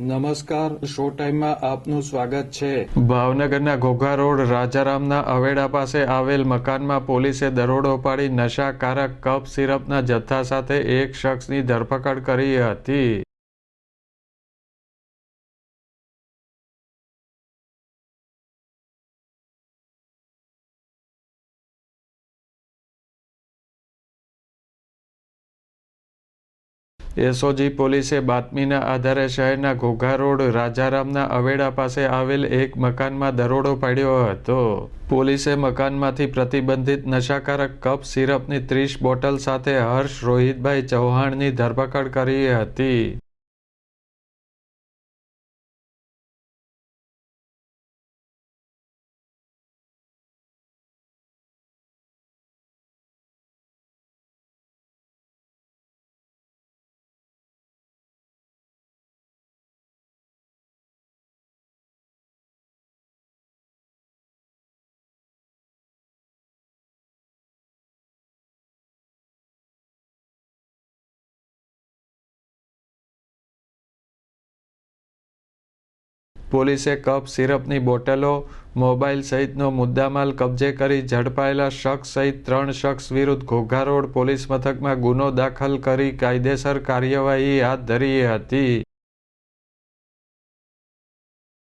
નમસ્કાર શો ટાઈમમાં આપનું સ્વાગત છે. ભાવનગરના ઘોઘા રોડ, રાજારામના અવેડા પાસે આવેલ મકાનમાં પોલીસે દરોડો પાડી નશાકારક કપ સિરપના જથ્થા સાથે એક શખ્સની ધરપકડ કરી હતી. એસઓજી પોલીસે બાતમીના આધારે શહેરના ઘોઘા રોડ રાજારામના અવેડા પાસે આવેલ એક મકાનમાં દરોડો પાડ્યો હતો. પોલીસે મકાનમાંથી પ્રતિબંધિત નશાકારક કપ, સિરપની ત્રીસ બોટલ સાથે હર્ષ રોહિતભાઈ ચૌહાણની ધરપકડ કરી હતી. પોલીસે કપ, સિરપની બોટલો, મોબાઈલ સહિતનો મુદ્દામાલ કબજે કરી ઝડપાયેલા શખ્સ સહિત ત્રણ શખ્સ વિરુદ્ધ ઘોઘા રોડ પોલીસ મથકમાં ગુનો દાખલ કરી કાયદેસર કાર્યવાહી હાથ ધરી હતી.